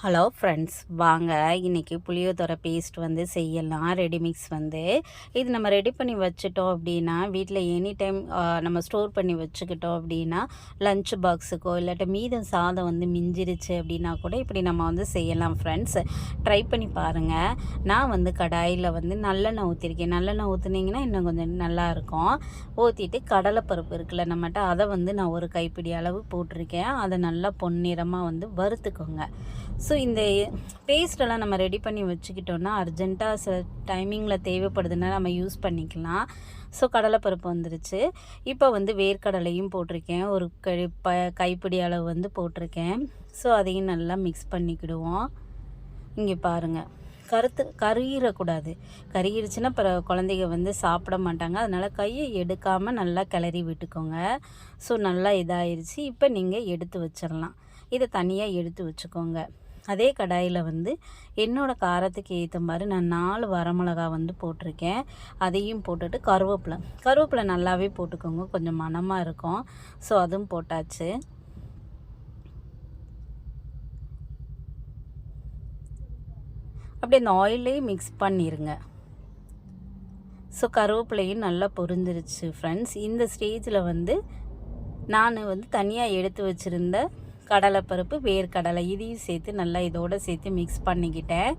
Hello friends வாங்க இன்றைக்கி புளியோதரை paste வந்து செய்யலாம் ரெடிமிக்ஸ் வந்து. இது நம்ம ரெடி பண்ணி வச்சுட்டோம் அப்படின்னா வீட்டில் எனி டைம் நம்ம ஸ்டோர் பண்ணி வச்சுக்கிட்டோம் அப்படின்னா லஞ்ச் பாக்ஸுக்கோ இல்லாட்ட மீதம் சாதம் வந்து மிஞ்சிருச்சு அப்படின்னா கூட இப்படி நம்ம வந்து செய்யலாம் ஃப்ரெண்ட்ஸ் ட்ரை பண்ணி பாருங்கள் நான் வந்து கடாயில் வந்து நல்லெண்ணெய் ஊற்றிருக்கேன் நல்லெண்ணெய் ஊற்றுனீங்கன்னா இன்னும் கொஞ்சம் நல்லாயிருக்கும் ஊற்றிட்டு கடலைப்பருப்பு இருக்குல்ல நம்மகிட்ட அதை வந்து நான் ஒரு கைப்பிடி அளவு போட்டிருக்கேன். அதை நல்லா பொன்னிறமாக வந்து வறுத்துக்கோங்க. ஸோ இந்த பேஸ்டெல்லாம் நம்ம ரெடி பண்ணி வச்சுக்கிட்டோன்னா அர்ஜெண்ட்டாக சில டைமிங்கில் தேவைப்படுதுன்னா நம்ம யூஸ் பண்ணிக்கலாம். ஸோ கடலைப்பருப்பு வந்துருச்சு. இப்போ வந்து வேர்க்கடலையும் போட்டிருக்கேன். ஒரு கை ப கைப்பிடி அளவு வந்து போட்டிருக்கேன். ஸோ அதையும் நல்லா மிக்ஸ் பண்ணிக்கிடுவோம். இங்கே பாருங்கள் கருத்து கருகிடக்கூடாது. கருகிருச்சுன்னா அப்புறம் குழந்தைங்க வந்து சாப்பிட மாட்டாங்க. அதனால் கையை எடுக்காமல் நல்லா கிளறி விட்டுக்கோங்க. ஸோ நல்லா இதாயிருச்சு. இப்போ நீங்கள் எடுத்து வச்சிடலாம் இதை தனியாக எடுத்து வச்சுக்கோங்க. அதே கடாயில் வந்து என்னோடய காரத்துக்கு ஏற்ற மாதிரி நான் நாலு வரமிளகா வந்து போட்டிருக்கேன். அதையும் போட்டுட்டு கருவேப்பிலை. கருவேப்பிலை நல்லாவே போட்டுக்கோங்க. கொஞ்சம் மணமாக இருக்கும். ஸோ அதுவும் போட்டாச்சு. அப்படியே இந்த ஆயிலே மிக்ஸ் பண்ணிடுங்க ஸோ கருவேப்பிலையும் நல்லா பொரிஞ்சிருச்சு ஃப்ரெண்ட்ஸ் இந்த ஸ்டேஜில் வந்து நான் வந்து தனியாக எடுத்து வச்சுருந்த கடலைப்பருப்பு வேர்க்கடலை இதையும் சேர்த்து நல்லா இதோடு சேர்த்து மிக்ஸ் பண்ணிக்கிட்டேன்.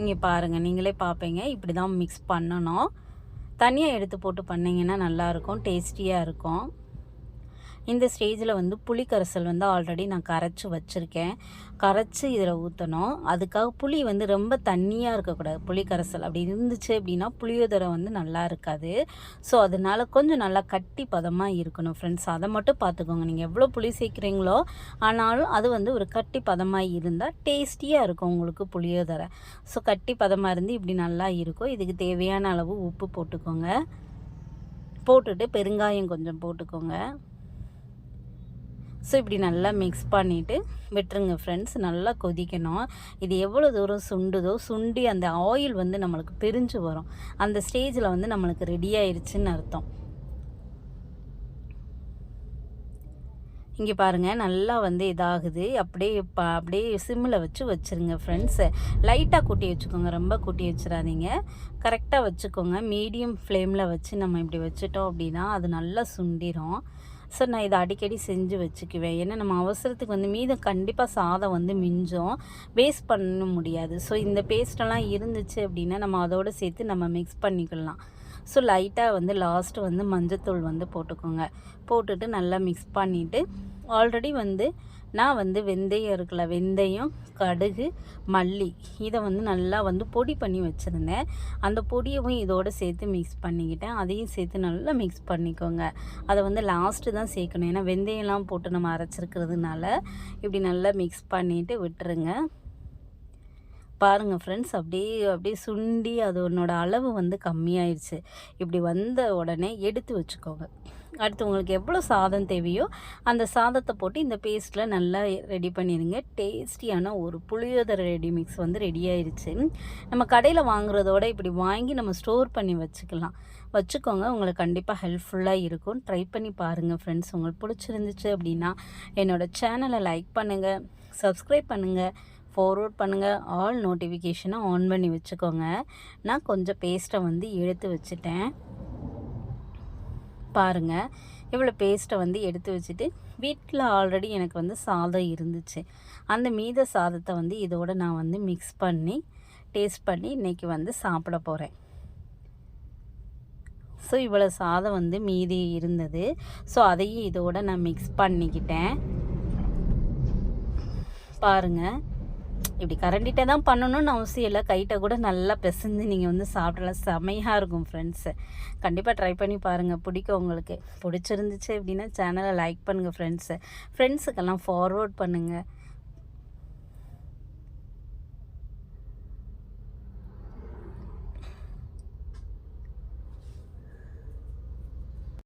இங்கே பாருங்கள் நீங்களே பார்ப்பீங்க இப்படி தான் மிக்ஸ் பண்ணணும். தனியாக எடுத்து போட்டு பண்ணிங்கன்னா நல்லாயிருக்கும் டேஸ்டியாக இருக்கும். இந்த ஸ்டேஜில் வந்து புளி கரைசல் வந்து ஆல்ரெடி நான் கரைச்சி வச்சுருக்கேன். கரைச்சி இதில் ஊற்றணும் அதுக்காக புளி வந்து ரொம்ப தண்ணியாக இருக்கக்கூடாது. புளி கரைசல் அப்படி இருந்துச்சு அப்படின்னா புளியோதரை வந்து நல்லா இருக்காது. ஸோ அதனால கொஞ்சம் நல்லா கட்டி பதமாக இருக்கணும் ஃப்ரெண்ட்ஸ் அதை மட்டும் பார்த்துக்கோங்க. நீங்கள் எவ்வளோ புளி சேர்க்குறீங்களோ ஆனாலும் அது வந்து ஒரு கட்டி பதமாக இருந்தால் டேஸ்டியாக இருக்கும் உங்களுக்கு புளியோதரை. ஸோ கட்டி பதமாக இருந்து இப்படி நல்லா இருக்கும். இதுக்கு தேவையான அளவு உப்பு போட்டுக்கோங்க. போட்டுட்டு பெருங்காயம் கொஞ்சம் போட்டுக்கோங்க. ஸோ இப்படி நல்லா மிக்ஸ் பண்ணிவிட்டு விட்டுருங்க ஃப்ரெண்ட்ஸ் நல்லா கொதிக்கணும். இது எவ்வளோ தூரம் சுண்டுதோ சுண்டி அந்த ஆயில் வந்து நம்மளுக்கு பிரிஞ்சு வரும். அந்த ஸ்டேஜில் வந்து நம்மளுக்கு ரெடி ஆயிடுச்சுன்னு அர்த்தம். இங்கே பாருங்கள் நல்லா வந்து இதாகுது. அப்படியே ப அப்படியே சிம்மில் வச்சு வச்சுருங்க ஃப்ரெண்ட்ஸு லைட்டாக கூட்டி வச்சுக்கோங்க ரொம்ப கூட்டி வச்சிடாதீங்க கரெக்டாக வச்சுக்கோங்க. மீடியம் ஃப்ளேமில் வச்சு நம்ம இப்படி வச்சுட்டோம் அப்படின்னா அது நல்லா சுண்டிடும் சார் நான் இதை அடிக்கடி செஞ்சு வச்சுக்குவேன். ஏன்னா நம்ம அவசரத்துக்கு வந்து மீதம் கண்டிப்பாக சாதம் வந்து மிஞ்சும். வேஸ்ட் பண்ண முடியாது. ஸோ இந்த பேஸ்டெல்லாம் இருந்துச்சு அப்படின்னா நம்ம அதோடு சேர்த்து நம்ம மிக்ஸ் பண்ணிக்கலாம். ஸோ லைட்டாக வந்து லாஸ்ட்டு வந்து மஞ்சத்தூள் வந்து போட்டுக்கோங்க. போட்டுட்டு நல்லா மிக்ஸ் பண்ணிவிட்டு ஆல்ரெடி வந்து நான் வந்து வெந்தயம் இருக்குல்ல வெந்தயம் கடுகு மல்லி இதை வந்து நல்லா வந்து பொடி பண்ணி வச்சுருந்தேன். அந்த பொடியவும் இதோடு சேர்த்து மிக்ஸ் பண்ணிக்கிட்டேன். அதையும் சேர்த்து நல்லா மிக்ஸ் பண்ணிக்கோங்க. அதை வந்து லாஸ்ட்டு தான் சேர்க்கணும். ஏன்னா வெந்தயம்லாம் போட்டு நம்ம அரைச்சிருக்கிறதுனால இப்படி நல்லா மிக்ஸ் பண்ணிவிட்டு விட்டுருங்க. பாருங்கள் ஃப்ரெண்ட்ஸ் அப்படியே அப்படியே சுண்டி அதனோட அளவு வந்து கம்மியாயிடுச்சு இப்படி வந்த உடனே எடுத்து வச்சுக்கோங்க. அடுத்து உங்களுக்கு எவ்வளோ சாதம் தேவையோ அந்த சாதத்தை போட்டு இந்த பேஸ்ட்டில் நல்லா ரெடி பண்ணிடுங்க. டேஸ்டியான ஒரு புளியோதரை ரெடி மிக்ஸ் வந்து ரெடி ஆயிடுச்சு நம்ம கடையில் வாங்குறதோட இப்படி வாங்கி நம்ம ஸ்டோர் பண்ணி வச்சுக்கலாம். வச்சுக்கோங்க உங்களுக்கு கண்டிப்பாக ஹெல்ப்ஃபுல்லாக இருக்கும். ட்ரை பண்ணி பாருங்கள் ஃப்ரெண்ட்ஸ் உங்களுக்கு பிடிச்சிருந்துச்சு அப்படின்னா என்னோடய சேனலை லைக் பண்ணுங்கள் சப்ஸ்கிரைப் பண்ணுங்கள் ஃபார்வர்ட் பண்ணுங்கள் ஆல் நோட்டிஃபிகேஷனை ஆன் பண்ணி வச்சுக்கோங்க. நான் கொஞ்சம் பேஸ்ட்டை வந்து எடுத்து வச்சுட்டேன். பாருங்கள் இவ்வளோ பேஸ்ட்டை வந்து எடுத்து வச்சுட்டு வீட்டில் ஆல்ரெடி எனக்கு வந்து சாதம் இருந்துச்சு. அந்த மீத சாதத்தை வந்து இதோடு நான் வந்து மிக்ஸ் பண்ணி டேஸ்ட் பண்ணி இன்றைக்கி வந்து சாப்பிட போகிறேன் ஸோ இவ்வளோ சாதம் வந்து மீதி இருந்தது. ஸோ அதையும் இதோடு நான் மிக்ஸ் பண்ணிக்கிட்டேன். பாருங்கள் இப்படி கரண்டிகிட்டே தான் பண்ணணும்னு அவசியம் இல்லை. கைட்ட கூட நல்லா பிசைஞ்சு நீங்கள் வந்து சாப்பிடலாம். செமையாக இருக்கும் ஃப்ரெண்ட்ஸு கண்டிப்பாக ட்ரை பண்ணி பாருங்கள் பிடிக்கும் உங்களுக்கு. பிடிச்சிருந்துச்சு அப்படின்னா சேனலை லைக் பண்ணுங்கள் ஃப்ரெண்ட்ஸு ஃப்ரெண்ட்ஸுக்கெல்லாம் ஃபார்வேர்ட் பண்ணுங்கள்